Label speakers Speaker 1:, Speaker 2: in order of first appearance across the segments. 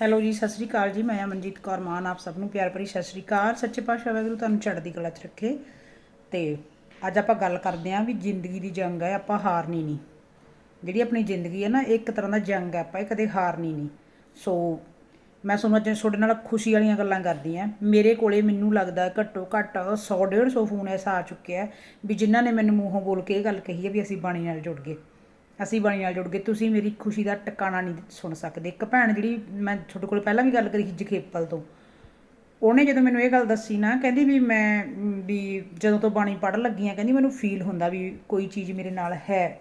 Speaker 1: Hello ਜੀ, ਸਤਿ ਸ੍ਰੀ ਅਕਾਲ ਜੀ। ਮੈਂ ਅਮਨਜੀਤ ਕੌਰ ਮਾਨ, ਆਪ ਸਭ ਨੂੰ ਪਿਆਰ ਭਰੀ ਸਤਿ ਸ੍ਰੀ ਅਕਾਲ। ਸੱਚੇ ਪਾਤਸ਼ਾਹ ਵਾਹਿਗੁਰੂ ਤੁਹਾਨੂੰ ਚੜ੍ਹਦੀ ਕਲਾ 'ਚ ਰੱਖੇ। ਤੇ ਅੱਜ ਆਪਾਂ ਗੱਲ ਕਰਦੇ ਆਂ ਵੀ ਜ਼ਿੰਦਗੀ ਦੀ ਜੰਗ ਹੈ, ਆਪਾਂ ਹਾਰਨੀ ਨਹੀਂ। ਜਿਹੜੀ ਆਪਣੀ ਜ਼ਿੰਦਗੀ ਹੈ ਨਾ, ਇਹ ਇੱਕ ਤਰ੍ਹਾਂ ਦਾ ਜੰਗ ਹੈ, ਆਪਾਂ ਇਹ ਕਦੇ ਹਾਰਨੀ ਨਹੀਂ। ਸੋ ਮੈਂ ਤੁਹਾਨੂੰ ਅੱਜ ਤੁਹਾਡੇ ਨਾਲ ਖੁਸ਼ੀ ਵਾਲੀਆਂ ਗੱਲਾਂ ਕਰਦੀ ਆਂ ਮੇਰੇ ਕੋਲੇ ਮੈਨੂੰ ਲੱਗਦਾ ਘੱਟੋ ਘੱਟ 100 150 ਫੋਨ ਐਸਾ ਆ ਚੁੱਕਿਆ ਵੀ ਜਿਨ੍ਹਾਂ ਨੇ ਮੈਨੂੰ ਮੂੰਹੋਂ ਬੋਲ ਕੇ ਇਹ ਗੱਲ ਕਹੀ ਹੈ ਵੀ ਅਸੀਂ ਬਾਣੀ ਨਾਲ ਜੁੜ ਗਏ। ਅਸੀਂ ਬਾਣੀ ਨਾਲ ਜੁੜ ਗਏ। ਤੁਸੀਂ ਮੇਰੀ ਖੁਸ਼ੀ ਦਾ ਟਿਕਾਣਾ ਨਹੀਂ ਸੁਣ ਸਕਦੇ। ਇੱਕ ਭੈਣ ਜਿਹੜੀ ਮੈਂ ਤੁਹਾਡੇ ਕੋਲ ਪਹਿਲਾਂ ਵੀ ਗੱਲ ਕਰੀ ਸੀ ਜਖੇਪਲ ਤੋਂ। ਉਹਨੇ ਜਦੋਂ ਮੈਨੂੰ ਇਹ ਗੱਲ ਦੱਸੀ ਨਾ, ਕਹਿੰਦੀ ਵੀ ਮੈਂ, ਵੀ ਜਦੋਂ ਤੋਂ ਬਾਣੀ ਪੜ੍ਹਨ ਲੱਗੀ ਆ, ਕਹਿੰਦੀ ਮੈਨੂੰ ਫੀਲ ਹੁੰਦਾ ਵੀ ਕੋਈ ਚੀਜ਼ ਮੇਰੇ ਨਾਲ ਹੈ।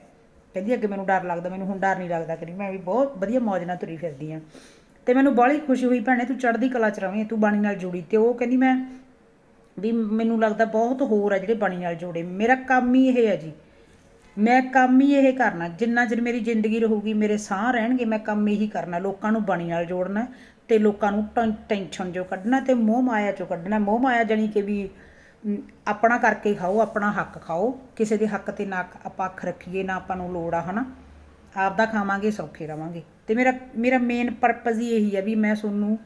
Speaker 1: ਕਹਿੰਦੀ ਅੱਗੇ ਮੈਨੂੰ ਡਰ ਲੱਗਦਾ, ਮੈਨੂੰ ਹੁਣ ਡਰ ਨਹੀਂ ਲੱਗਦਾ ਕਹਿੰਦੀ ਮੈਂ ਵੀ ਬਹੁਤ ਵਧੀਆ ਮੌਜ ਨਾਲ ਤੁਰੀ ਫਿਰਦੀ ਆ। ਤੇ ਮੈਨੂੰ ਬਾਹਲੀ ਖੁਸ਼ੀ ਹੋਈ, ਭੈਣੇ, ਤੂੰ ਚੜ੍ਹਦੀ ਕਲਾ ਚ ਰਵੇਂ, ਤੂੰ ਬਾਣੀ ਨਾਲ ਜੁੜੀ। ਤੇ ਉਹ ਕਹਿੰਦੀ ਮੈਂ, ਵੀ ਮੈਨੂੰ ਲੱਗਦਾ ਬਹੁਤ ਹੋਰ ਆ ਜਿਹੜੇ ਬਾਣੀ ਨਾਲ ਜੁੜੇ। ਮੇਰਾ ਕੰਮ ਹੀ ਇਹ ਹੈ ਜੀ। ਮੈਂ ਕੰਮ ਹੀ ਇਹ ਕਰਨਾ, ਜਿੰਨਾ ਚਿਰ ਮੇਰੀ ਜ਼ਿੰਦਗੀ ਰਹੂਗੀ, ਮੇਰੇ ਸਾਹ ਰਹਿਣਗੇ, ਮੈਂ ਕੰਮ ਇਹੀ ਕਰਨਾ, ਲੋਕਾਂ ਨੂੰ ਬਾਣੀ ਨਾਲ ਜੋੜਨਾ ਤੇ ਲੋਕਾਂ ਨੂੰ ਟੈਂ- ਟੈਨਸ਼ਨ ਜੋ ਕੱਢਣਾ ਤੇ ਮੋਹ ਮਾਇਆ ਚੋਂ ਕੱਢਣਾ। ਮੋਹ ਮਾਇਆ ਜਾਨੀ ਕਿ ਵੀ ਆਪਣਾ ਕਰਕੇ ਖਾਓ, ਆਪਣਾ ਹੱਕ ਖਾਓ, ਕਿਸੇ ਦੇ ਹੱਕ ਤੇ ਨਾ ਆਪਾਂ ਅੱਖ ਰੱਖੀਏ, ਨਾ ਆਪਾਂ ਨੂੰ ਲੋੜ ਆ, ਹਨਾ? ਆਪਦਾ ਖਾਵਾਂਗੇ, ਸੌਖੇ ਰਵਾਂਗੇ। ਤੇ ਮੇਰਾ ਮੇਰਾ ਮੇਨ ਪਰਪਸ ਹੀ ਇਹੀ ਆ ਵੀ ਮੈਂ ਤੁਹਾਨੂੰ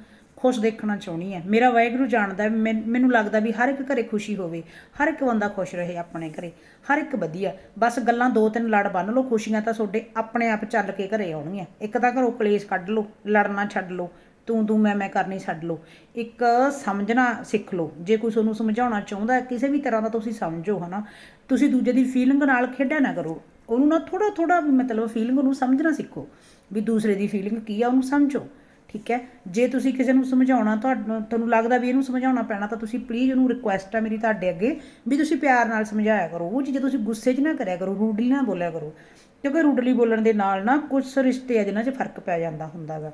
Speaker 1: ਖੁਸ਼ ਦੇਖਣਾ ਚਾਹੁੰਦੀ ਹਾਂ। ਮੇਰਾ ਵਾਹਿਗੁਰੂ ਜਾਣਦਾ ਮੈਨੂੰ ਲੱਗਦਾ ਵੀ ਹਰ ਇੱਕ ਘਰੇ ਖੁਸ਼ੀ ਹੋਵੇ। ਹਰ ਇੱਕ ਬੰਦਾ ਖੁਸ਼ ਰਹੇ ਆਪਣੇ ਘਰੇ। ਹਰ ਇੱਕ ਵਧੀਆ। ਬਸ ਗੱਲਾਂ ਦੋ ਤਿੰਨ ਲੜ ਬੰਨ ਲਓ। ਖੁਸ਼ੀਆਂ ਤਾਂ ਤੁਹਾਡੇ ਆਪਣੇ ਆਪ ਚੱਲ ਕੇ ਘਰੇ ਆਉਣਗੀਆਂ। ਇੱਕ ਤਾਂ ਘਰੋਂ ਕਲੇਸ਼ ਕੱਢ ਲਓ। ਲੜਨਾ ਛੱਡ ਲਓ। ਤੂੰ ਤੂੰ, ਮੈਂ ਮੈਂ ਕਰਨੀ ਛੱਡ ਲਓ। ਇੱਕ ਸਮਝਣਾ ਸਿੱਖ ਲਓ। ਜੇ ਕੋਈ ਤੁਹਾਨੂੰ ਸਮਝਾਉਣਾ ਚਾਹੁੰਦਾ, ਕਿਸੇ ਵੀ ਤਰ੍ਹਾਂ ਦਾ ਤੁਸੀਂ ਸਮਝੋ, ਹਨਾ। ਤੁਸੀਂ ਦੂਜੇ ਦੀ ਫੀਲਿੰਗ ਨਾਲ ਖੇਡਿਆ ਨਾ ਕਰੋ। ਉਹਨੂੰ ਨਾ ਥੋੜਾ ਥੋੜਾ ਮਤਲਬ ਫੀਲਿੰਗ ਨੂੰ ਸਮਝਣਾ ਸਿੱਖੋ। ਵੀ ਦੂਸਰੇ ਦੀ ਫੀਲਿੰਗ ਕੀ ਆ, ਉਹਨੂੰ ਸਮਝੋ। ਠੀਕ ਹੈ? ਜੇ ਤੁਸੀਂ ਕਿਸੇ ਨੂੰ ਸਮਝਾਉਣਾ ਤੁਹਾਨੂੰ ਤੁਹਾਨੂੰ ਲੱਗਦਾ ਵੀ ਇਹਨੂੰ ਸਮਝਾਉਣਾ ਪੈਣਾ, ਤਾਂ ਤੁਸੀਂ ਪਲੀਜ਼ ਉਹਨੂੰ ਰਿਕੁਐਸਟ ਆ ਮੇਰੀ ਤੁਹਾਡੇ ਅੱਗੇ ਵੀ ਤੁਸੀਂ ਪਿਆਰ ਨਾਲ ਸਮਝਾਇਆ ਕਰੋ। ਉਹ ਚੀਜ਼ ਤੁਸੀਂ ਗੁੱਸੇ 'ਚ ਨਾ ਕਰਿਆ ਕਰੋ, ਰੂਡਲੀ ਨਾ ਬੋਲਿਆ ਕਰੋ। ਕਿਉਂਕਿ ਰੂਡਲੀ ਬੋਲਣ ਦੇ ਨਾਲ ਨਾ ਕੁਝ ਰਿਸ਼ਤੇ ਆ ਜਿਨ੍ਹਾਂ 'ਚ ਫ਼ਰਕ ਪੈ ਜਾਂਦਾ ਹੁੰਦਾ ਗਾ।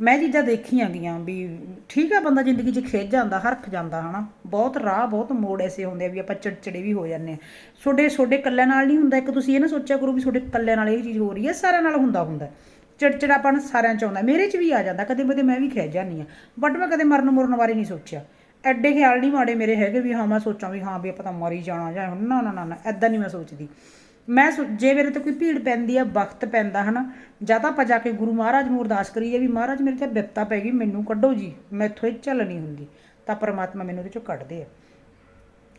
Speaker 1: ਮੈਂ ਚੀਜ਼ਾਂ ਦੇਖੀਆਂ ਗਈਆਂ ਵੀ ਠੀਕ ਆ, ਬੰਦਾ ਜ਼ਿੰਦਗੀ 'ਚ ਖਿੱਚ ਜਾਂਦਾ, ਹਰਖ ਜਾਂਦਾ, ਹਨਾ? ਬਹੁਤ ਰਾਹ, ਬਹੁਤ ਮੋੜ ਐਸੇ ਹੁੰਦੇ ਆ ਵੀ ਆਪਾਂ ਚਿੜਚਿੜੇ ਵੀ ਹੋ ਜਾਂਦੇ ਆ। ਤੁਹਾਡੇ ਤੁਹਾਡੇ ਕੱਲਿਆਂ ਨਾਲ ਨਹੀਂ ਹੁੰਦਾ। ਇੱਕ ਤੁਸੀਂ ਇਹ ਨਾ ਸੋਚਿਆ ਕਰੋ ਵੀ ਤੁਹਾਡੇ ਕੱਲਿਆਂ ਨਾਲ ਇਹ ਚੀਜ਼ ਹੋ ਰਹੀ ਹੈ, ਸਾਰਿਆਂ ਨਾਲ ਹੁੰਦਾ ਹੁੰਦਾ। ਚਿੜਚਿੜਾਪਣ ਸਾਰਿਆਂ 'ਚ ਆਉਂਦਾ। ਮੇਰੇ 'ਚ ਵੀ ਆ ਜਾਂਦਾ। ਕਦੇ ਕਦੇ ਮੈਂ ਵੀ ਖਿੱਚ ਜਾਂਦੀ ਆ ਬਟ ਮੈਂ ਕਦੇ ਮਰਨ ਮੁਰਨ ਬਾਰੇ ਨਹੀਂ ਸੋਚਿਆ। ਐਡੇ ਖਿਆਲ ਨਹੀਂ ਮਾੜੇ ਮੇਰੇ ਹੈਗੇ ਵੀ ਹਾਂ, ਮੈਂ ਸੋਚਾਂ ਵੀ ਹਾਂ ਵੀ ਆਪਾਂ ਤਾਂ ਮਰ ਹੀ ਜਾਣਾ ਜਾਂ ਨਾ ਨਾ ਨਾ ਨਾ। ਐਦਾਂ ਨਹੀਂ ਮੈਂ ਸੋਚਦੀ। ਮੈਂ ਸੋ- ਜੇ ਮੇਰੇ ਤੇ ਕੋਈ ਭੀੜ ਪੈਂਦੀ ਆ, ਵਕਤ ਪੈਂਦਾ ਹਨਾ, ਜਾਂ ਤਾਂ ਆਪਾਂ ਜਾ ਕੇ ਗੁਰੂ ਮਹਾਰਾਜ ਨੂੰ ਅਰਦਾਸ ਕਰੀਏ ਵੀ ਮਹਾਰਾਜ ਮੇਰੇ ਤੇ ਬਿਪਤਾ ਪੈ ਗਈ, ਮੈਨੂੰ ਕੱਢੋ ਜੀ। ਮੈਥੋਂ ਇਹ ਚੱਲ ਨਹੀਂ ਹੁੰਦੀ। ਤਾਂ ਪਰਮਾਤਮਾ ਮੈਨੂੰ ਉਹਦੇ ਚੋਂ ਕੱਢਦੇ ਆ।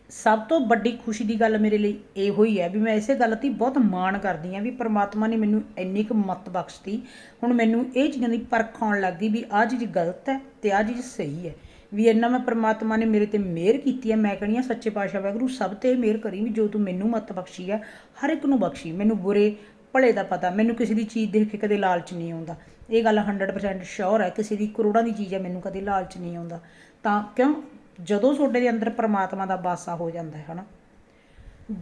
Speaker 1: ਸਭ ਤੋਂ ਵੱਡੀ ਖੁਸ਼ੀ ਦੀ ਗੱਲ ਮੇਰੇ ਲਈ ਇਹੋ ਹੀ ਹੈ ਵੀ ਮੈਂ ਇਸੇ ਗੱਲ ਤੇ ਬਹੁਤ ਮਾਣ ਕਰਦੀ ਹਾਂ ਵੀ ਪ੍ਰਮਾਤਮਾ ਨੇ ਮੈਨੂੰ ਇੰਨੀ ਕੁ ਮੱਤ ਬਖਸ਼ਤੀ। ਹੁਣ ਮੈਨੂੰ ਇਹ ਚੀਜ਼ਾਂ ਦੀ ਪਰਖ ਆਉਣ ਲੱਗ ਗਈ ਵੀ ਆਹ ਚੀਜ਼ ਗਲਤ ਹੈ ਤੇ ਆਹ ਚੀਜ਼ ਸਹੀ ਹੈ। ਵੀ ਇੰਨਾ ਮੈਂ ਪ੍ਰਮਾਤਮਾ ਨੇ ਮੇਰੇ ਤੇ ਮਿਹਰ ਕੀਤੀ ਹੈ, ਮੈਂ ਕਹਿੰਦੀ ਆ ਸੱਚੇ ਪਾਤਸ਼ਾਹ ਵਾਹਿਗੁਰੂ ਸਭ ਤੇ ਮਿਹਰ ਕਰੀ ਵੀ ਜੋ ਤੂੰ ਮੈਨੂੰ ਮੱਤ ਬਖਸ਼ੀ ਹੈ, ਹਰ ਇੱਕ ਨੂੰ ਬਖਸ਼ੀ। ਮੈਨੂੰ ਬੁਰੇ ਭਲੇ ਦਾ ਪਤਾ, ਮੈਨੂੰ ਕਿਸੇ ਦੀ ਚੀਜ਼ ਦੇਖ ਕੇ ਕਦੇ ਲਾਲਚ ਨਹੀਂ ਆਉਂਦਾ। ਇਹ ਗੱਲ 100% ਸ਼ੋਰ ਹੈ, ਕਿਸੇ ਦੀ ਕਰੋੜਾਂ ਦੀ ਚੀਜ਼ ਹੈ, ਮੈਨੂੰ ਕਦੇ ਲਾਲਚ ਨਹੀਂ ਆਉਂਦਾ। ਤਾਂ ਕਿਉਂ ਜਦੋਂ ਤੁਹਾਡੇ ਦੇ ਅੰਦਰ ਪ੍ਰਮਾਤਮਾ ਦਾ ਵਾਸਾ ਹੋ ਜਾਂਦਾ ਹੈ, ਹਨਾ?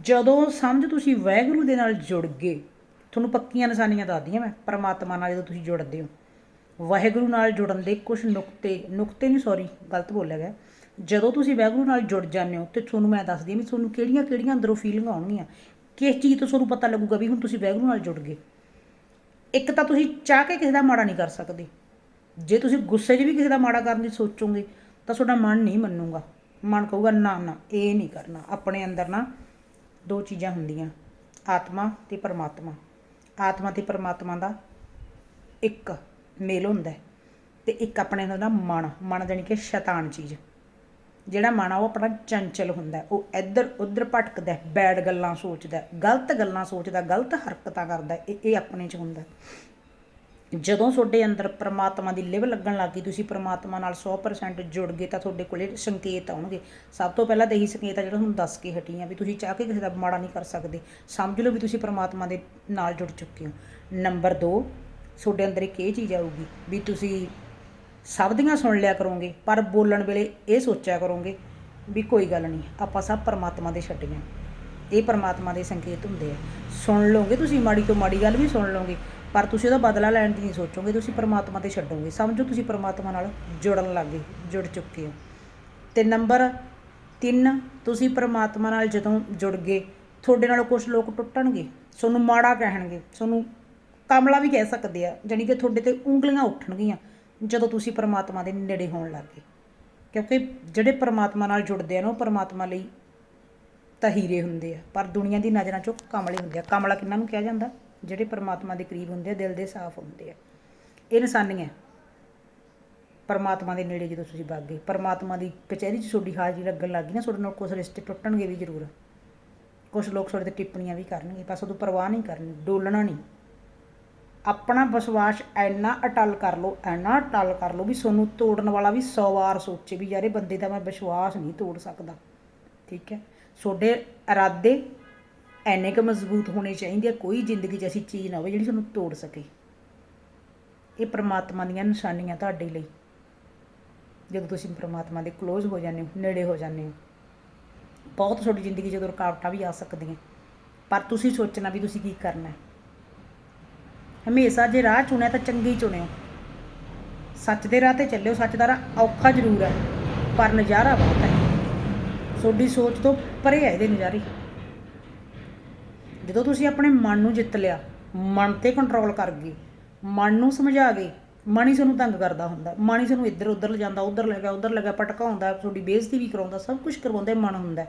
Speaker 1: ਜਦੋਂ ਸਮਝ ਤੁਸੀਂ ਵਾਹਿਗੁਰੂ ਦੇ ਨਾਲ ਜੁੜ ਗਏ, ਤੁਹਾਨੂੰ ਪੱਕੀਆਂ ਨਿਸ਼ਾਨੀਆਂ ਦੱਸਦੀਆਂ ਮੈਂ, ਪ੍ਰਮਾਤਮਾ ਨਾਲ ਜਦੋਂ ਤੁਸੀਂ ਜੁੜਦੇ ਹੋ। ਵਾਹਿਗੁਰੂ ਨਾਲ ਜੁੜਨ ਦੇ ਕੁਝ ਨੁਕਤੇ ਨੁਕਤੇ ਨਹੀਂ ਸੌਰੀ ਗਲਤ ਬੋਲਿਆ ਗਿਆ। ਜਦੋਂ ਤੁਸੀਂ ਵਾਹਿਗੁਰੂ ਨਾਲ ਜੁੜ ਜਾਂਦੇ ਹੋ ਤੇ ਤੁਹਾਨੂੰ ਮੈਂ ਦੱਸਦੀ ਹਾਂ ਵੀ ਤੁਹਾਨੂੰ ਕਿਹੜੀਆਂ ਕਿਹੜੀਆਂ ਅੰਦਰੋਂ ਫੀਲਿੰਗ ਆਉਣਗੀਆਂ। ਕਿਸ ਚੀਜ਼ ਤੋਂ ਤੁਹਾਨੂੰ ਪਤਾ ਲੱਗੂਗਾ ਵੀ ਹੁਣ ਤੁਸੀਂ ਵਾਹਿਗੁਰੂ ਨਾਲ ਜੁੜ ਗਏ। ਇੱਕ ਤਾਂ ਤੁਸੀਂ ਚਾਹ ਕੇ ਕਿਸੇ ਦਾ ਮਾੜਾ ਨਹੀਂ ਕਰ ਸਕਦੇ। ਜੇ ਤੁਸੀਂ ਗੁੱਸੇ 'ਚ ਵੀ ਕਿਸੇ ਦਾ ਮਾੜਾ ਕਰਨ ਦੀ ਸੋਚੋਗੇ ਤਾਂ ਤੁਹਾਡਾ ਮਨ ਨਹੀਂ ਮੰਨੂਗਾ। ਮਨ ਕਹੂਗਾ, ਨਾ ਨਾ, ਇਹ ਨਹੀਂ ਕਰਨਾ। ਆਪਣੇ ਅੰਦਰ ਨਾ ਦੋ ਚੀਜ਼ਾਂ ਹੁੰਦੀਆਂ। ਆਤਮਾ ਤੇ ਪਰਮਾਤਮਾ। ਆਤਮਾ ਤੇ ਪਰਮਾਤਮਾ ਦਾ ਇੱਕ ਮੇਲ ਹੁੰਦਾ ਹੈ ਤੇ ਇੱਕ ਆਪਣੇ ਅੰਦਰ ਦਾ ਮਨ। ਮਨ ਜਾਣੀ ਕਿ ਸ਼ੈਤਾਨ ਚੀਜ਼। ਜਿਹੜਾ ਮਨ ਆ, ਉਹ ਆਪਣਾ ਚੰਚਲ ਹੁੰਦਾ ਉਹ ਇੱਧਰ ਉੱਧਰ ਭਟਕਦਾ ਬੈਡ ਗੱਲਾਂ ਸੋਚਦਾ ਗਲਤ ਗੱਲਾਂ ਸੋਚਦਾ ਗਲਤ ਹਰਕਤਾਂ ਕਰਦਾ ਇਹ ਇਹ ਆਪਣੇ 'ਚ ਹੁੰਦਾ ਜਦੋਂ ਤੁਹਾਡੇ ਅੰਦਰ ਪ੍ਰਮਾਤਮਾ ਦੀ ਲਿਵ ਲੱਗਣ ਲੱਗੀ ਤੁਸੀਂ ਪ੍ਰਮਾਤਮਾ ਨਾਲ 100% ਜੁੜ ਗਏ, ਤਾਂ ਤੁਹਾਡੇ ਕੋਲੇ ਸੰਕੇਤ ਆਉਣਗੇ। ਸਭ ਤੋਂ ਪਹਿਲਾਂ ਤਾਂ ਇਹੀ ਸੰਕੇਤ ਆ ਜਿਹੜਾ ਤੁਹਾਨੂੰ ਦੱਸ ਕੇ ਹਟੀ ਆ ਵੀ ਤੁਸੀਂ ਚਾਹ ਕੇ ਕਿਸੇ ਦਾ ਮਾੜਾ ਨਹੀਂ ਕਰ ਸਕਦੇ। ਸਮਝ ਲਓ ਵੀ ਤੁਸੀਂ ਪ੍ਰਮਾਤਮਾ ਦੇ ਨਾਲ ਜੁੜ ਚੁੱਕੇ ਹੋ। ਨੰਬਰ 2 ਤੁਹਾਡੇ ਅੰਦਰ ਇੱਕ ਇਹ ਚੀਜ਼ ਆਊਗੀ ਵੀ ਤੁਸੀਂ ਸਭ ਦੀਆਂ ਸੁਣ ਲਿਆ ਕਰੋਗੇ, ਪਰ ਬੋਲਣ ਵੇਲੇ ਇਹ ਸੋਚਿਆ ਕਰੋਗੇ ਵੀ ਕੋਈ ਗੱਲ ਨਹੀਂ, ਆਪਾਂ ਸਭ ਪਰਮਾਤਮਾ ਦੇ ਛੱਡੀਆਂ ਇਹ ਪਰਮਾਤਮਾ ਦੇ ਸੰਕੇਤ ਹੁੰਦੇ ਆ। ਸੁਣ ਲਓਗੇ ਤੁਸੀਂ, ਮਾੜੀ ਤੋਂ ਮਾੜੀ ਗੱਲ ਵੀ ਸੁਣ ਲਓਗੇ। ਪਰ ਤੁਸੀਂ ਉਹਦਾ ਬਦਲਾ ਲੈਣ ਦੀ ਨਹੀਂ ਸੋਚੋਗੇ, ਤੁਸੀਂ ਪਰਮਾਤਮਾ ਤੇ ਛੱਡੋਗੇ। ਸਮਝੋ ਤੁਸੀਂ ਪਰਮਾਤਮਾ ਨਾਲ ਜੁੜਨ ਲੱਗੇ ਜੁੜ ਚੁੱਕੇ ਹੋ। ਤੇ ਨੰਬਰ 3 ਤੁਸੀਂ ਪਰਮਾਤਮਾ ਨਾਲ ਜਦੋਂ ਜੁੜ ਗਏ, ਤੁਹਾਡੇ ਨਾਲ ਕੁਝ ਲੋਕ ਟੁੱਟਣਗੇ, ਤੁਹਾਨੂੰ ਮਾੜਾ ਕਹਿਣਗੇ, ਤੁਹਾਨੂੰ ਕਮਲਾ ਵੀ ਕਹਿ ਸਕਦੇ ਆ, ਜਾਣੀ ਕਿ ਤੁਹਾਡੇ ਤੇ ਉਂਗਲੀਆਂ ਉੱਠਣਗੀਆਂ, ਜਦੋਂ ਤੁਸੀਂ ਪਰਮਾਤਮਾ ਦੇ ਨੇੜੇ ਹੋਣ ਲੱਗੇ ਕਿਉਂਕਿ ਜਿਹੜੇ ਪਰਮਾਤਮਾ ਨਾਲ ਜੁੜਦੇ ਆ ਨਾ, ਉਹ ਪਰਮਾਤਮਾ ਲਈ ਤਹੀਰੇ ਹੁੰਦੇ ਆ, ਪਰ ਦੁਨੀਆ ਦੀ ਨਜ਼ਰਾਂ 'ਚੋਂ ਕਮਲੇ ਹੁੰਦੇ ਆ। ਕਮਲਾ ਕਿਹਨਾਂ ਨੂੰ ਕਿਹਾ ਜਾਂਦਾ? ਜਿਹੜੇ ਪਰਮਾਤਮਾ ਦੇ ਕਰੀਬ ਹੁੰਦੇ ਆ, ਦਿਲ ਦੇ ਸਾਫ਼ ਹੁੰਦੇ ਆ। ਇਹ ਨਿਸ਼ਾਨੀਆਂ ਪਰਮਾਤਮਾ ਦੇ ਨੇੜੇ ਜਦੋਂ ਤੁਸੀਂ ਵਗ ਗਏ, ਪਰਮਾਤਮਾ ਦੀ ਕਚਹਿਰੀ 'ਚ ਤੁਹਾਡੀ ਹਾਜ਼ਰੀ ਲੱਗਣ ਲੱਗ ਗਈ ਨਾ, ਤੁਹਾਡੇ ਨਾਲ ਕੁਝ ਰਿਸ਼ਤੇ ਟੁੱਟਣਗੇ ਵੀ ਜ਼ਰੂਰ। ਕੁਝ ਲੋਕ ਤੁਹਾਡੇ ਤੇ ਟਿੱਪਣੀਆਂ ਵੀ ਕਰਨਗੇ, ਬਸ ਉਦੋਂ ਪਰਵਾਹ ਨਹੀਂ ਕਰਨੀ, ਡੋਲਣਾ ਨਹੀਂ। ਆਪਣਾ ਵਿਸ਼ਵਾਸ ਇੰਨਾ ਅਟਲ ਕਰ ਲਓ, ਇੰਨਾ ਅਟਲ ਕਰ ਲਓ ਵੀ ਤੁਹਾਨੂੰ ਤੋੜਨ ਵਾਲਾ ਵੀ 100 ਵਾਰ ਸੋਚੇ ਵੀ ਯਾਰ ਇਹ ਬੰਦੇ ਦਾ ਮੈਂ ਵਿਸ਼ਵਾਸ ਨਹੀਂ ਤੋੜ ਸਕਦਾ। ਠੀਕ ਹੈ? ਤੁਹਾਡੇ ਇਰਾਦੇ ਐਨੇ ਕੁ ਮਜ਼ਬੂਤ ਹੋਣੇ ਚਾਹੀਦੇ ਆ, ਕੋਈ ਜ਼ਿੰਦਗੀ 'ਚ ਐਸੀ ਚੀਜ਼ ਨਾ ਹੋਵੇ ਜਿਹੜੀ ਸਾਨੂੰ ਤੋੜ ਸਕੇ। ਇਹ ਪ੍ਰਮਾਤਮਾ ਦੀਆਂ ਨਿਸ਼ਾਨੀਆਂ ਤੁਹਾਡੇ ਲਈ। ਜਦੋਂ ਤੁਸੀਂ ਪ੍ਰਮਾਤਮਾ ਦੇ ক্লোਜ਼ ਹੋ ਜਾਂਦੇ ਹੋ, ਨੇੜੇ ਹੋ ਜਾਂਦੇ ਹੋ, ਬਹੁਤ ਤੁਹਾਡੀ ਜ਼ਿੰਦਗੀ ਜਦੋਂ ਰੁਕਾਵਟਾਂ ਵੀ ਆ ਸਕਦੀਆਂ। ਪਰ ਤੁਸੀਂ ਸੋਚਣਾ ਵੀ ਤੁਸੀਂ ਕੀ ਕਰਨਾ ਹੈ। ਹਮੇਸ਼ਾ ਜੇ ਰਾਹ ਚੁਣਿਆ ਤਾਂ ਚੰਗੀ ਚੁਣਿਓ। ਸੱਚ ਦੇ ਰਾਹ ਤੇ ਚੱਲਿਓ, ਸੱਚ ਦਾ ਰਾਹ ਔਖਾ ਜ਼ਰੂਰ ਹੈ, ਪਰ ਨਜ਼ਾਰਾ ਬਹੁਤ ਹੈ। ਤੁਹਾਡੀ ਸੋਚ ਤੋਂ ਪਰੇ ਹੈ ਇਹਦੇ ਨਜ਼ਾਰੇ। ਜਦੋਂ ਤੁਸੀਂ ਆਪਣੇ ਮਨ ਨੂੰ ਜਿੱਤ ਲਿਆ, ਮਨ ਤੇ ਕੰਟਰੋਲ ਕਰ ਗਏ, ਮਨ ਨੂੰ ਸਮਝਾ ਗਏ, ਮਨ ਹੀ ਤੁਹਾਨੂੰ ਤੰਗ ਕਰਦਾ ਹੁੰਦਾ, ਮਨ ਹੀ ਤੁਹਾਨੂੰ ਇੱਧਰ ਉੱਧਰ ਲਿਜਾਂਦਾ ਉੱਧਰ ਲੈ ਗਿਆ, ਉੱਧਰ ਲੈ ਗਿਆ ਭਟਕਾਉਂਦਾ ਤੁਹਾਡੀ ਬੇਇੱਜ਼ਤੀ ਵੀ ਕਰਾਉਂਦਾ, ਸਭ ਕੁਝ ਕਰਵਾਉਂਦਾ ਮਨ ਹੁੰਦਾ।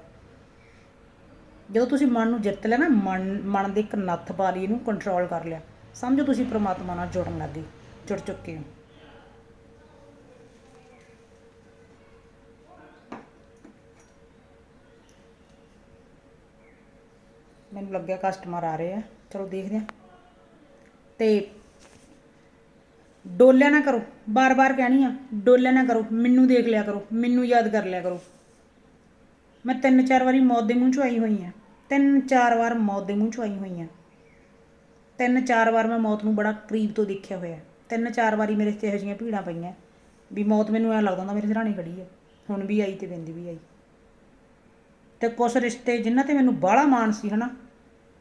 Speaker 1: ਜਦੋਂ ਤੁਸੀਂ ਮਨ ਨੂੰ ਜਿੱਤ ਲਿਆ ਨਾ, ਮਨ ਮਨ ਦੇ ਇੱਕ ਨੱਥ ਪਾ ਲਈ ਇਹਨੂੰ ਕੰਟਰੋਲ ਕਰ ਲਿਆ, ਸਮਝੋ ਤੁਸੀਂ ਪ੍ਰਮਾਤਮਾ ਨਾਲ ਜੁੜਨ ਲੱਗੇ ਜੁੜ ਚੁੱਕੇ ਹੋ। ਮੈਨੂੰ ਲੱਗਿਆ ਕਸਟਮਰ ਆ ਰਹੇ ਆ। ਚਲੋ ਦੇਖਦੇ ਆ। ਤੇ ਡੋਲਿਆ ਨਾ ਕਰੋ। ਬਾਰ-ਬਾਰ ਕਹਿਣੀ ਆ, ਡੋਲਿਆ ਨਾ ਕਰੋ। ਮੈਨੂੰ ਦੇਖ ਲਿਆ ਕਰੋ। ਮੈਨੂੰ ਯਾਦ ਕਰ ਲਿਆ ਕਰੋ। ਮੈਂ ਤਿੰਨ ਚਾਰ ਵਾਰੀ ਮੌਤ ਦੇ ਮੂੰਹ ਚੋਂ ਆਈ ਹੋਈ ਆ। ਤਿੰਨ ਚਾਰ ਵਾਰ ਮੌਤ ਦੇ ਮੂੰਹ ਚੋਂ ਆਈ ਹੋਈ ਆ। ਤਿੰਨ ਚਾਰ ਵਾਰ ਮੈਂ ਮੌਤ ਨੂੰ ਬੜਾ ਕਰੀਬ ਤੋਂ ਦੇਖਿਆ ਹੋਇਆ। ਤਿੰਨ ਚਾਰ ਵਾਰੀ ਮੇਰੇ ਤੇ ਇਹੋ ਜਿਹੀਆਂ ਭੀੜਾਂ ਪਈਆਂ। ਵੀ ਮੌਤ ਮੈਨੂੰ ਐ ਲੱਗਦਾ ਹੁੰਦਾ ਮੇਰੇ ਸਿਰਹਾਣੇ ਖੜੀ ਆ। ਹੁਣ ਵੀ ਆਈ ਤੇ ਬਿੰਦੀ ਵੀ ਆਈ। ਤੇ ਕੁਛ ਰਿਸ਼ਤੇ ਜਿਨ੍ਹਾਂ ਤੇ ਮੈਨੂੰ ਬਾਹਲਾ ਮਾਣ ਸੀ, ਹਨਾ?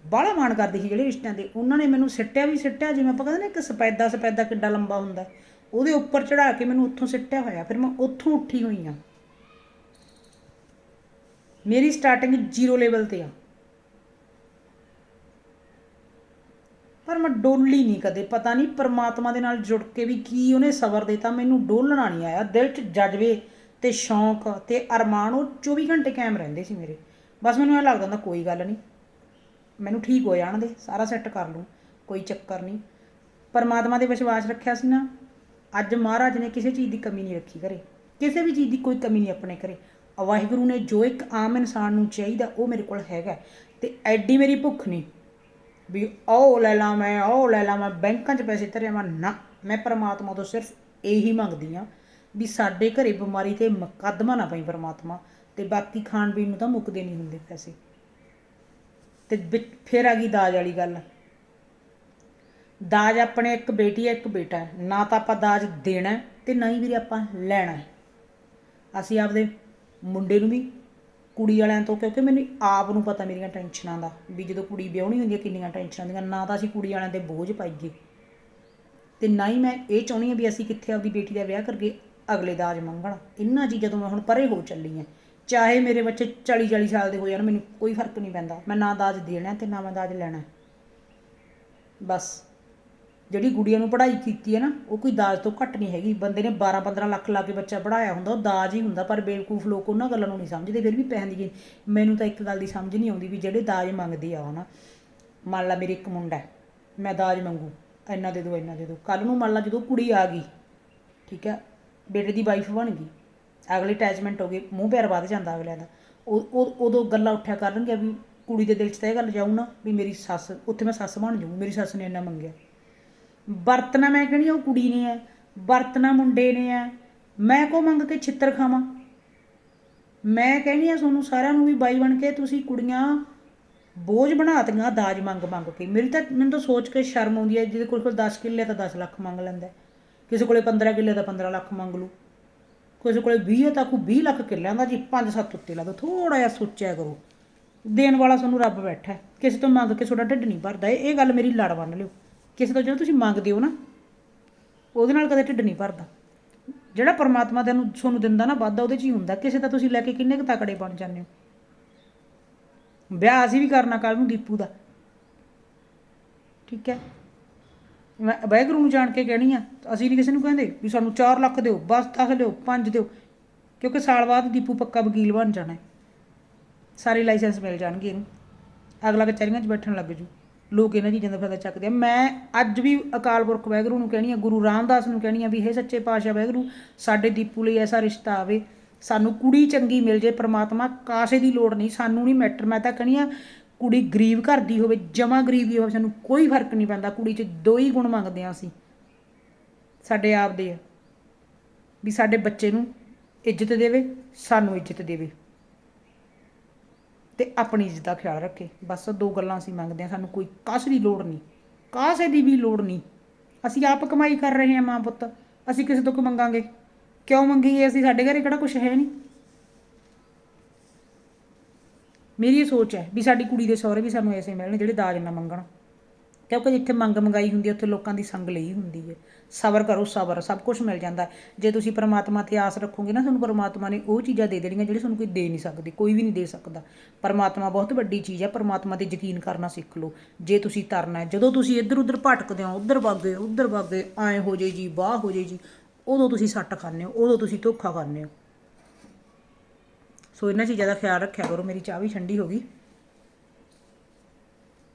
Speaker 1: ਬਾਹਲਾ ਮਾਣ ਕਰਦੀ ਸੀ ਜਿਹੜੇ ਰਿਸ਼ਤਿਆਂ ਦੇ। ਉਹਨਾਂ ਨੇ ਮੈਨੂੰ ਸਿੱਟਿਆ ਵੀ ਸਿੱਟਿਆ, ਜਿਵੇਂ ਆਪਾਂ ਕਹਿੰਦੇ ਨੇ ਇੱਕ ਸਪੈਦਾ ਸਪੈਦਾ ਕਿੱਡਾ ਲੰਬਾ ਹੁੰਦਾ। ਉਹਦੇ ਉੱਪਰ ਚੜਾ ਕੇ ਮੈਨੂੰ ਉੱਥੋਂ ਸਿੱਟਿਆ ਹੋਇਆ, ਫਿਰ ਮੈਂ ਉੱਥੋਂ ਉੱਠੀ ਹੋਈ ਆ ਮੇਰੀ ਸਟਾਰਟਿੰਗ ਜ਼ੀਰੋ ਲੈਵਲ ਤੇ ਆ। ਪਰ ਮੈਂ ਡੋਲੀ ਨਹੀਂ ਕਦੇ, ਪਤਾ ਨਹੀਂ ਪਰਮਾਤਮਾ ਦੇ ਨਾਲ ਜੁੜ ਕੇ ਵੀ ਕੀ ਉਹਨੇ ਸਬਰ ਦਿੱਤਾ, ਮੈਨੂੰ ਡੋਲਣਾ ਨਹੀਂ ਆਇਆ। ਦਿਲ 'ਚ ਜਜ਼ਬੇ ਤੇ ਸ਼ੌਂਕ ਤੇ ਅਰਮਾਨ, ਉਹ 24 ਘੰਟੇ ਕਾਇਮ ਰਹਿੰਦੇ ਸੀ ਮੇਰੇ। ਬਸ ਮੈਨੂੰ ਇਹ ਲੱਗਦਾ ਹੁੰਦਾ ਕੋਈ ਗੱਲ ਨਹੀਂ। ਮੈਨੂੰ ਠੀਕ ਹੋ ਜਾਣ ਦੇ, ਸਾਰਾ ਸੈੱਟ ਕਰ ਲੂੰ ਕੋਈ ਚੱਕਰ ਨਹੀਂ। ਪਰਮਾਤਮਾ ਦੇ ਵਿਸ਼ਵਾਸ ਰੱਖਿਆ ਸੀ ਨਾ, ਅੱਜ ਮਹਾਰਾਜ ਨੇ ਕਿਸੇ ਚੀਜ਼ ਦੀ ਕਮੀ ਨਹੀਂ ਰੱਖੀ ਘਰੇ। ਕਿਸੇ ਵੀ ਚੀਜ਼ ਦੀ ਕੋਈ ਕਮੀ ਨਹੀਂ ਆਪਣੇ ਘਰੇ। ਵਾਹਿਗੁਰੂ ਨੇ ਜੋ ਇੱਕ ਆਮ ਇਨਸਾਨ ਨੂੰ ਚਾਹੀਦਾ, ਉਹ ਮੇਰੇ ਕੋਲ ਹੈਗਾ। ਤੇ ਐਡੀ ਮੇਰੀ ਭੁੱਖ ਨਹੀਂ ਵੀ ਉਹ ਲੈ ਲਾ ਮੈਂ ਉਹ ਲੈ ਲਾ ਮੈਂ, ਬੈਂਕਾਂ 'ਚ ਪੈਸੇ ਧਰਿਆ ਮੈਂ, ਨਾ। ਮੈਂ ਪਰਮਾਤਮਾ ਤੋਂ ਸਿਰਫ ਇਹੀ ਮੰਗਦੀ ਆ ਵੀ ਸਾਡੇ ਘਰੇ ਬਿਮਾਰੀ ਤੇ ਮੁਕੱਦਮਾ ਨਾ ਪਈ ਪਰਮਾਤਮਾ। ਤੇ ਬਾਕੀ ਖਾਣ ਪੀਣ ਨੂੰ ਤਾਂ ਮੁੱਕਦੇ ਨਹੀਂ ਹੁੰਦੇ ਪੈਸੇ। ਤੇ ਵਿੱਚ ਫਿਰ ਆ ਗਈ ਦਾਜ ਵਾਲੀ ਗੱਲ। ਦਾਜ ਆਪਣੇ ਇੱਕ ਬੇਟੀ ਹੈ ਇੱਕ ਬੇਟਾ ਹੈ। ਨਾ ਤਾਂ ਆਪਾਂ ਦਾਜ ਦੇਣਾ ਹੈ ਤੇ ਨਾ ਹੀ ਵੀਰੇ ਆਪਾਂ ਲੈਣਾ ਅਸੀਂ ਆਪਦੇ ਮੁੰਡੇ ਨੂੰ ਵੀ ਕੁੜੀ ਵਾਲਿਆਂ ਤੋਂ, ਕਿਉਂਕਿ ਮੈਨੂੰ ਆਪ ਨੂੰ ਪਤਾ ਮੇਰੀਆਂ ਟੈਨਸ਼ਨਾਂ ਦਾ, ਵੀ ਜਦੋਂ ਕੁੜੀ ਵਿਆਹਣੀ ਹੁੰਦੀ ਹੈ ਕਿੰਨੀਆਂ ਟੈਨਸ਼ਨਾਂ ਹੁੰਦੀਆਂ ਨਾ ਤਾਂ ਅਸੀਂ ਕੁੜੀ ਵਾਲਿਆਂ ਤੇ ਬੋਝ ਪਾਈਏ। ਤੇ ਨਾ ਹੀ ਮੈਂ ਇਹ ਚਾਹੁੰਦੀ ਹਾਂ ਵੀ ਅਸੀਂ ਕਿੱਥੇ ਆਪਦੀ ਬੇਟੀ ਦਾ ਵਿਆਹ ਕਰਕੇ ਅਗਲੇ ਦਾਜ ਮੰਗਣ। ਇਹਨਾਂ ਚੀਜ਼ਾਂ ਤੋਂ ਮੈਂ ਹੁਣ ਪਰੇ ਹੋ ਚੱਲੀ ਹਾਂ। ਚਾਹੇ ਮੇਰੇ ਬੱਚੇ 40 40 ਸਾਲ ਦੇ ਹੋ ਜਾਣ, ਮੈਨੂੰ ਕੋਈ ਫ਼ਰਕ ਨਹੀਂ ਪੈਂਦਾ। ਮੈਂ ਨਾ ਦਾਜ ਦੇਣਾ ਤੇ ਨਾ ਮੈਂ ਦਾਜ ਲੈਣਾ। ਬਸ। ਜਿਹੜੀ ਗੁੜੀਆਂ ਨੂੰ ਪੜ੍ਹਾਈ ਕੀਤੀ ਹੈ ਨਾ, ਉਹ ਕੋਈ ਦਾਜ ਤੋਂ ਘੱਟ ਨਹੀਂ ਹੈਗੀ। ਬੰਦੇ ਨੇ 12 15 ਲੱਖ ਲਾ ਕੇ ਬੱਚਾ ਪੜਾਇਆ ਹੁੰਦਾ, ਉਹ ਦਾਜ ਹੀ ਹੁੰਦਾ, ਪਰ ਬੇਵਕੂਫ ਲੋਕ ਉਹਨਾਂ ਗੱਲਾਂ ਨੂੰ ਨਹੀਂ ਸਮਝਦੇ। ਫਿਰ ਵੀ ਪੈਸਿਆਂ ਦੀ ਮੈਨੂੰ ਤਾਂ ਇੱਕ ਗੱਲ ਦੀ ਸਮਝ ਨਹੀਂ ਆਉਂਦੀ ਵੀ ਜਿਹੜੇ ਦਾਜ ਮੰਗਦੇ ਆ ਨਾ। ਮੰਨ ਲਾ ਮੇਰੇ ਇੱਕ ਮੁੰਡਾ ਮੈਂ ਦਾਜ ਮੰਗੂ, ਇੰਨਾ ਦੇ ਦਿਓ ਇੰਨਾ ਦੇ ਦਿਓ ਕੱਲ ਨੂੰ ਮੰਨ ਲਾ ਜਦੋਂ ਕੁੜੀ ਆ ਗਈ, ਠੀਕ ਹੈ, ਬੇਟੇ ਦੀ ਵਾਈਫ ਬਣ ਗਈ ਅਗਲੇ ਅਟੈਚਮੈਂਟ ਹੋ ਗਏ ਮੂੰਹ ਪਿਆਰ ਵੱਧ ਜਾਂਦਾ ਅਗਲਿਆਂ ਦਾ। ਉਹ, ਉਹ- ਉਦੋਂ ਗੱਲਾਂ ਉੱਠਿਆ ਕਰਨਗੀਆਂ ਵੀ ਕੁੜੀ ਦੇ ਦਿਲ 'ਚ ਤਾਂ ਇਹ ਗੱਲ ਜਾਊ ਨਾ ਵੀ ਮੇਰੀ ਸੱਸ, ਉੱਥੇ ਮੈਂ ਸੱਸ ਬਣ ਜਾਊ, ਮੇਰੀ ਸੱਸ ਨੇ ਇੰਨਾ ਮੰਗਿਆ। ਵਰਤਣਾ ਮੈਂ ਕਹਿੰਦੀ ਉਹ ਕੁੜੀ ਨੇ ਹੈ ਵਰਤਣਾ ਮੁੰਡੇ ਨੇ ਹੈ ਮੈਂ ਕੋ ਮੰਗ ਕੇ ਛਿੱਤਰ ਖਾਵਾਂ? ਮੈਂ ਕਹਿੰਦੀ ਆ ਤੁਹਾਨੂੰ ਸਾਰਿਆਂ ਨੂੰ ਵੀ ਬਾਈ ਬਣ ਕੇ ਤੁਸੀਂ ਕੁੜੀਆਂ ਬੋਝ ਬਣਾਤੀਆਂ ਦਾਜ ਮੰਗ ਮੰਗ ਕੇ। ਮੇਰੀ ਤਾਂ, ਮੈਨੂੰ ਤਾਂ ਸੋਚ ਕੇ ਸ਼ਰਮ ਆਉਂਦੀ ਹੈ ਜਿਹਦੇ ਕੋਲ ਕੋਲ 10 ਕਿੱਲੇ ਤਾਂ 10 ਲੱਖ ਮੰਗ ਲੈਂਦਾ। ਕਿਸੇ ਕੋਲੇ 15 ਕਿੱਲੇ ਤਾਂ 15 ਲੱਖ ਮੰਗ ਲੂ ਕਿਸੇ ਕੋਲੇ 20 ਹੈ ਤਾਂ ਕੋਈ 20 ਲੱਖ ਕਿੱਲਿਆਂ ਦਾ ਜੀ 5-7 ਉੱਤੇ ਲਾ ਦੋ ਥੋੜਾ ਜਿਹਾ ਸੋਚਿਆ ਕਰੋ। ਦੇਣ ਵਾਲਾ ਤੁਹਾਨੂੰ ਰੱਬ ਬੈਠਾ ਹੈ। ਕਿਸੇ ਤੋਂ ਮੰਗ ਕੇ ਤੁਹਾਡਾ ਢਿੱਡ ਨਹੀਂ ਭਰਦਾ। ਇਹ ਗੱਲ ਮੇਰੀ ਲੜ ਬੰਨ ਲਿਓ। ਕਿਸੇ ਤੋਂ ਜਿਹੜਾ ਤੁਸੀਂ ਮੰਗਦੇ ਹੋ ਨਾ, ਉਹਦੇ ਨਾਲ ਕਦੇ ਢਿੱਡ ਨਹੀਂ ਭਰਦਾ। ਜਿਹੜਾ ਪਰਮਾਤਮਾ ਤੈਨੂੰ ਤੁਹਾਨੂੰ ਦਿੰਦਾ ਨਾ ਵਾਧਾ, ਉਹਦੇ 'ਚ ਹੀ ਹੁੰਦਾ। ਕਿਸੇ ਦਾ ਤੁਸੀਂ ਲੈ ਕੇ ਕਿੰਨੇ ਕੁ ਤਕੜੇ ਬਣ ਜਾਂਦੇ ਹੋ। ਵਿਆਹ ਅਸੀਂ ਵੀ ਕਰਨਾ ਕੱਲ ਨੂੰ ਦੀਪੂ ਦਾ। ਠੀਕ ਹੈ? ਮੈਂ ਵਾਹਿਗੁਰੂ ਨੂੰ ਜਾਣ ਕੇ ਕਹਿਣੀ ਆ, ਅਸੀਂ ਨਹੀਂ ਕਿਸੇ ਨੂੰ ਕਹਿੰਦੇ ਵੀ ਸਾਨੂੰ 4 ਲੱਖ ਦਿਓ, ਬਸ 10 ਦਿਓ 5 ਦਿਓ, ਕਿਉਂਕਿ ਸਾਲ ਬਾਅਦ ਦੀਪੂ ਪੱਕਾ ਵਕੀਲ ਬਣ ਜਾਣਾ ਹੈ। ਸਾਰੇ ਲਾਇਸੈਂਸ ਮਿਲ ਜਾਣਗੇ ਇਹਨੂੰ। ਅਗਲਾ ਕਚਹਿਰੀਆਂ 'ਚ ਬੈਠਣ ਲੱਗ ਜੂ। ਲੋਕ ਇਹਨਾਂ ਚੀਜ਼ਾਂ ਦਾ ਫਾਇਦਾ ਚੱਕਦੇ ਆ। ਮੈਂ ਅੱਜ ਵੀ ਅਕਾਲ ਪੁਰਖ ਵਾਹਿਗੁਰੂ ਨੂੰ ਕਹਿਣੀ ਆ, ਗੁਰੂ ਰਾਮਦਾਸ ਨੂੰ ਕਹਿਣੀ ਆ ਵੀ ਇਹ ਸੱਚੇ ਪਾਤਸ਼ਾਹ ਵਾਹਿਗੁਰੂ, ਸਾਡੇ ਦੀਪੂ ਲਈ ਐਸਾ ਰਿਸ਼ਤਾ ਆਵੇ, ਸਾਨੂੰ ਕੁੜੀ ਚੰਗੀ ਮਿਲ ਜੇ, ਪ੍ਰਮਾਤਮਾ ਕਾਸੇ ਦੀ ਲੋੜ ਨਹੀਂ, ਸਾਨੂੰ ਨਹੀਂ ਮੈਟਰ। ਮੈਂ ਤਾਂ ਕਹਿਣੀ ਆ ਕੁੜੀ ਗਰੀਬ ਘਰ ਦੀ ਹੋਵੇ, ਜਮਾ ਗਰੀਬ ਦੀ ਹੋਵੇ, ਸਾਨੂੰ ਕੋਈ ਫ਼ਰਕ ਨਹੀਂ ਪੈਂਦਾ। ਕੁੜੀ 'ਚ ਦੋ ਹੀ ਗੁਣ ਮੰਗਦੇ ਆ ਅਸੀਂ। ਸਾਡੇ ਆਪ ਦੇ ਆ। ਵੀ ਸਾਡੇ ਬੱਚੇ ਨੂੰ ਇੱਜ਼ਤ ਦੇਵੇ, ਸਾਨੂੰ ਇੱਜ਼ਤ ਦੇਵੇ। ਤੇ ਆਪਣੀ ਇੱਜ਼ਤ ਦਾ ਖਿਆਲ ਰੱਖੇ। ਬਸ ਦੋ ਗੱਲਾਂ ਅਸੀਂ ਮੰਗਦੇ ਹਾਂ, ਸਾਨੂੰ ਕੋਈ ਕਾਸੇ ਦੀ ਲੋੜ ਨਹੀਂ। ਕਾਸੇ ਦੀ ਵੀ ਲੋੜ ਨਹੀਂ। ਅਸੀਂ ਆਪ ਕਮਾਈ ਕਰ ਰਹੇ ਹਾਂ ਮਾਂ ਪੁੱਤ। ਅਸੀਂ ਕਿਸੇ ਤੋਂ ਕਿ ਮੰਗਾਂਗੇ? ਕਿਉਂ ਮੰਗੀਏ ਅਸੀਂ? ਸਾਡੇ ਘਰੇ ਕਿਹੜਾ ਕੁਝ ਹੈ ਨਹੀਂ। ਮੇਰੀ ਇਹ ਸੋਚ ਹੈ ਵੀ ਸਾਡੀ ਕੁੜੀ ਦੇ ਸਹੁਰੇ ਵੀ ਸਾਨੂੰ ਐਸੇ ਮਿਲਣ ਜਿਹੜੇ ਦਾਜ ਨਾ ਮੰਗਣ। ਕਿਉਂਕਿ ਜਿੱਥੇ ਮੰਗ ਮੰਗਾਈ ਹੁੰਦੀ ਹੈ, ਉੱਥੇ ਲੋਕਾਂ ਦੀ ਸੰਗ ਲਈ ਹੁੰਦੀ ਹੈ। ਸਬਰ ਕਰੋ, ਸਬਰ, ਸਭ ਕੁਝ ਮਿਲ ਜਾਂਦਾ ਜੇ ਤੁਸੀਂ ਪਰਮਾਤਮਾ ਤੇ ਆਸ ਰੱਖੋਗੇ ਨਾ, ਤੁਹਾਨੂੰ ਪਰਮਾਤਮਾ ਨੇ ਉਹ ਚੀਜ਼ਾਂ ਦੇ ਦੇਣੀਆਂ ਜਿਹੜੇ ਤੁਹਾਨੂੰ ਕੋਈ ਦੇ ਨਹੀਂ ਸਕਦੀ, ਕੋਈ ਵੀ ਨਹੀਂ ਦੇ ਸਕਦਾ। ਪਰਮਾਤਮਾ ਬਹੁਤ ਵੱਡੀ ਚੀਜ਼ ਹੈ, ਪਰਮਾਤਮਾ ਤੇ ਯਕੀਨ ਕਰਨਾ ਸਿੱਖ ਲਓ। ਜੇ ਤੁਸੀਂ ਤਰਨਾ ਹੈ, ਜਦੋਂ ਤੁਸੀਂ ਇੱਧਰ ਉੱਧਰ ਭਟਕਦੇ ਹੋ, ਉੱਧਰ ਵਾਗੇ ਉੱਧਰ ਵਾਗੇ ਐਂ ਹੋ ਜੇ ਜੀ ਬਾਹ ਹੋ ਜੇ ਜੀ, ਉਦੋਂ ਤੁਸੀਂ ਸੱਟ ਖਾਂਦੇ ਹੋ, ਉਦੋਂ ਤੁਸੀਂ ਧੋਖਾ ਖਾਂਦੇ ਹੋ। ਸੋ ਇਹਨਾਂ ਚੀਜ਼ਾਂ ਦਾ ਖਿਆਲ ਰੱਖਿਆ ਕਰੋ, ਮੇਰੀ ਚਾਹ ਵੀ ਠੰਡੀ ਹੋ ਗਈ।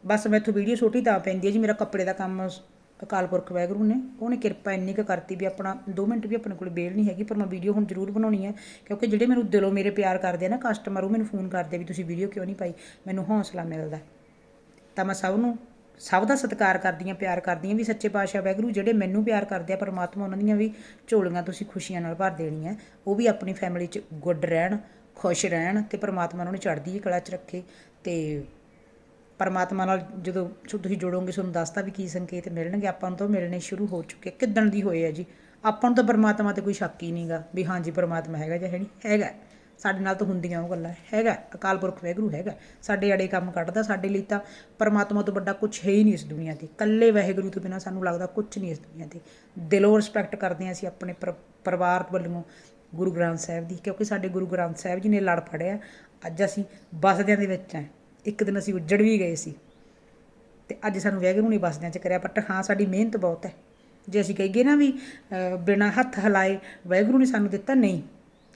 Speaker 1: ਬਸ ਮੈਥੋਂ ਵੀਡੀਓ ਛੋਟੀ ਤਾਂ ਪੈਂਦੀ ਹੈ ਜੀ, ਮੇਰਾ ਕੱਪੜੇ ਦਾ ਕੰਮ ਅਕਾਲ ਪੁਰਖ ਵਾਹਿਗੁਰੂ ਨੇ। ਉਹਨੇ ਕਿਰਪਾ ਇੰਨੀ ਕੁ ਕਰਤੀ ਵੀ ਆਪਣਾ 2 ਮਿੰਟ ਵੀ ਆਪਣੇ ਕੋਲ ਬੇਲ ਨਹੀਂ ਹੈਗੀ, ਪਰ ਮੈਂ ਵੀਡੀਓ ਹੁਣ ਜ਼ਰੂਰ ਬਣਾਉਣੀ ਹੈ, ਕਿਉਂਕਿ ਜਿਹੜੇ ਮੈਨੂੰ ਦਿਲੋਂ ਮੇਰੇ ਪਿਆਰ ਕਰਦੇ ਆ ਨਾ ਕਸਟਮਰ ਉਹ ਮੈਨੂੰ ਫੋਨ ਕਰਦੇ ਆ ਵੀ ਤੁਸੀਂ ਵੀਡੀਓ ਕਿਉਂ ਨਹੀਂ ਪਾਈ? ਮੈਨੂੰ ਹੌਸਲਾ ਮਿਲਦਾ ਤਾਂ ਮੈਂ ਸਭ ਨੂੰ, ਸਭ ਦਾ ਸਤਿਕਾਰ ਕਰਦੀ ਹਾਂ, ਪਿਆਰ ਕਰਦੀ ਹਾਂ ਵੀ ਸੱਚੇ ਪਾਤਸ਼ਾਹ ਵਾਹਿਗੁਰੂ ਜਿਹੜੇ ਮੈਨੂੰ ਪਿਆਰ ਕਰਦੇ ਆ, ਪਰਮਾਤਮਾ ਉਹਨਾਂ ਦੀਆਂ ਵੀ ਝੋਲੀਆਂ ਤੁਸੀਂ ਖੁਸ਼ੀਆਂ ਨਾਲ ਭਰ ਦੇਣੀਆਂ, ਉਹ ਵੀ ਆਪਣੀ ਫੈਮਿਲੀ 'ਚ ਗੁੱਡ ਰਹਿਣ ਖੁਸ਼ ਰਹਿਣ ਤੇ ਪਰਮਾਤਮਾ ਉਹਨਾਂ ਨੂੰ ਚੜ੍ਹਦੀ ਕਲਾ 'ਚ ਰੱਖੇ ਤੇ ਪਰਮਾਤਮਾ ਨਾਲ ਜਦੋਂ ਤੁਸੀਂ ਜੁੜੋਗੇ, ਤੁਹਾਨੂੰ ਦੱਸਦਾ ਵੀ ਕੀ ਸੰਕੇਤ ਮਿਲਣਗੇ, ਆਪਾਂ ਨੂੰ ਤਾਂ ਮਿਲਣੇ ਸ਼ੁਰੂ ਹੋ ਚੁੱਕੇ ਕਿੱਦਣ ਦੀ ਹੋਏ ਆ ਜੀ? ਆਪਾਂ ਨੂੰ ਤਾਂ ਪਰਮਾਤਮਾ ਤੇ ਕੋਈ ਸ਼ੱਕ ਹੀ ਨਹੀਂਗਾ ਵੀ ਹਾਂਜੀ ਪਰਮਾਤਮਾ ਹੈਗਾ ਜਾਂ ਹੈ ਨਹੀਂ ਹੈਗਾ। ਸਾਡੇ ਨਾਲ ਤਾਂ ਹੁੰਦੀਆਂ ਉਹ ਗੱਲਾਂ, ਹੈਗਾ। ਅਕਾਲ ਪੁਰਖ ਵਾਹਿਗੁਰੂ ਹੈਗਾ। ਸਾਡੇ ਅੜੇ ਕੰਮ ਕੱਢਦਾ ਸਾਡੇ ਲਈ ਤਾਂ ਪਰਮਾਤਮਾ ਤੋਂ ਵੱਡਾ ਕੁਝ ਹੈ ਹੀ ਨਹੀਂ ਇਸ ਦੁਨੀਆ ਤੇ। ਇਕੱਲੇ ਵਾਹਿਗੁਰੂ ਤੋਂ ਬਿਨਾ ਸਾਨੂੰ ਲੱਗਦਾ ਕੁਝ ਨਹੀਂ ਇਸ ਦੁਨੀਆ ਤੇ। ਦਿਲੋਂ ਰਿਸਪੈਕਟ ਕਰਦੇ ਹਾਂ ਅਸੀਂ ਆਪਣੇ ਪਰ- ਪਰਿਵਾਰ ਵੱਲੋਂ ਗੁਰੂ ਗ੍ਰੰਥ ਸਾਹਿਬ ਦੀ ਕਿਉਂਕਿ ਸਾਡੇ ਗੁਰੂ ਗ੍ਰੰਥ ਸਾਹਿਬ ਜੀ ਨੇ ਲੜ ਫੜਿਆ। ਅੱਜ ਅਸੀਂ ਬਸਦਿਆਂ ਦੇ ਵਿੱਚ ਆ ਇੱਕ ਦਿਨ ਅਸੀਂ ਉੱਜੜ ਵੀ ਗਏ ਸੀ। ਤੇ ਅੱਜ ਸਾਨੂੰ ਵਾਹਿਗੁਰੂ ਨੇ ਬਸਦਿਆਂ ਚ ਕਰਿਆ ਬਟ ਹਾਂ ਸਾਡੀ ਮਿਹਨਤ ਬਹੁਤ ਹੈ। ਜੇ ਅਸੀਂ ਕਹੀਏ ਨਾ ਵੀ ਅਹ, ਬਿਨਾਂ ਹੱਥ ਹਿਲਾਏ ਵਾਹਿਗੁਰੂ ਨੇ ਸਾਨੂੰ ਦਿੱਤਾ ਨਹੀਂ।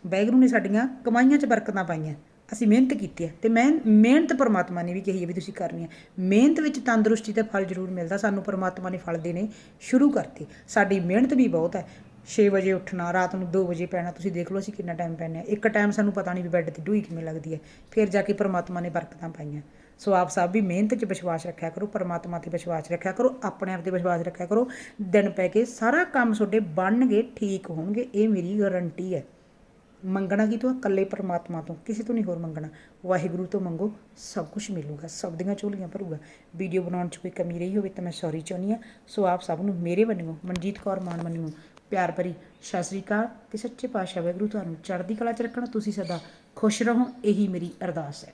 Speaker 1: ਵਾਹਿਗੁਰੂ ਨੇ ਸਾਡੀਆਂ ਕਮਾਈਆਂ 'ਚ ਬਰਕਤਾਂ ਪਾਈਆਂ। ਅਸੀਂ ਮਿਹਨਤ ਕੀਤੀ ਹੈ। ਤੇ ਮੈਂ ਮਿਹਨਤ ਪਰਮਾਤਮਾ ਨੇ ਵੀ ਕਹੀ ਹੈ ਵੀ ਤੁਸੀਂ ਕਰਨੀ ਹੈ। ਮਿਹਨਤ ਵਿੱਚ ਤੰਦਰੁਸਤੀ ਦਾ ਫਲ ਜ਼ਰੂਰ ਮਿਲਦਾ। ਸਾਨੂੰ ਪਰਮਾਤਮਾ ਨੇ ਫਲ ਦੇਣੇ ਸ਼ੁਰੂ ਕਰਤੇ। ਸਾਡੀ ਮਿਹਨਤ ਵੀ ਬਹੁਤ ਹੈ। 6 ਵਜੇ ਉੱਠਣਾ, ਰਾਤ ਨੂੰ 2 ਵਜੇ ਪੈਣਾ, ਤੁਸੀਂ ਦੇਖ ਲਓ ਅਸੀਂ ਕਿੰਨਾ ਟਾਈਮ ਪੈਂਦੇ ਆ ਇੱਕ ਟਾਈਮ ਸਾਨੂੰ ਪਤਾ ਨਹੀਂ ਵੀ ਬੈੱਡ ਤੇ ਢੂਈ ਕਿਵੇਂ ਲੱਗਦੀ ਹੈ। ਫਿਰ ਜਾ ਕੇ ਪਰਮਾਤਮਾ ਨੇ ਬਰਕਤਾਂ ਪਾਈਆਂ। ਸੋ ਆਪ ਸਭ ਵੀ ਮਿਹਨਤ 'ਚ ਵਿਸ਼ਵਾਸ ਰੱਖਿਆ ਕਰੋ, ਪਰਮਾਤਮਾ ਤੇ ਵਿਸ਼ਵਾਸ ਰੱਖਿਆ ਕਰੋ, ਆਪਣੇ ਆਪ ਤੇ ਵਿਸ਼ਵਾਸ ਰੱਖਿਆ ਕਰੋ। ਦਿਨ ਪੈ ਕੇ ਸਾਰਾ ਕੰਮ ਤੁਹਾਡੇ ਬਣਨਗੇ, ਠੀਕ ਹੋਣਗੇ, ਇਹ ਮੇਰੀ ਗਾਰੰਟੀ ਹੈ। ਮੰਗਣਾ ਕੀ ਤੋਂ? ਇਕੱਲੇ ਪਰਮਾਤਮਾ ਤੋਂ, ਕਿਸੇ ਤੋਂ ਨਹੀਂ ਹੋਰ ਮੰਗਣਾ। ਵਾਹਿਗੁਰੂ ਤੋਂ ਮੰਗੋ, ਸਭ ਕੁਝ ਮਿਲੂਗਾ, ਸਭ ਦੀਆਂ ਝੋਲੀਆਂ ਭਰੂਗਾ। ਵੀਡੀਓ ਬਣਾਉਣ 'ਚ ਕੋਈ ਕਮੀ ਰਹੀ ਹੋਵੇ ਤਾਂ ਮੈਂ ਸੌਰੀ ਚਾਹੁੰਦੀ ਹਾਂ। ਸੋ ਆਪ ਸਭ ਨੂੰ ਮੇਰੇ ਵੱਲੋਂ ਮਨਜੀਤ ਕੌਰ ਮਾਨ ਵੱਲੋਂ ਪਿਆਰ ਭਰੀ ਸਤਿ ਸ੍ਰੀ ਅਕਾਲ ਤੇ ਸੱਚੇ ਪਾਤਸ਼ਾਹ ਵਾਹਿਗੁਰੂ, ਤੁਹਾਨੂੰ ਚੜ੍ਹਦੀ ਕਲਾ 'ਚ ਰੱਖਣਾ, ਤੁਸੀਂ ਸਦਾ ਖੁਸ਼ ਰਹੋ, ਇਹੀ ਮੇਰੀ ਅਰਦਾਸ ਹੈ।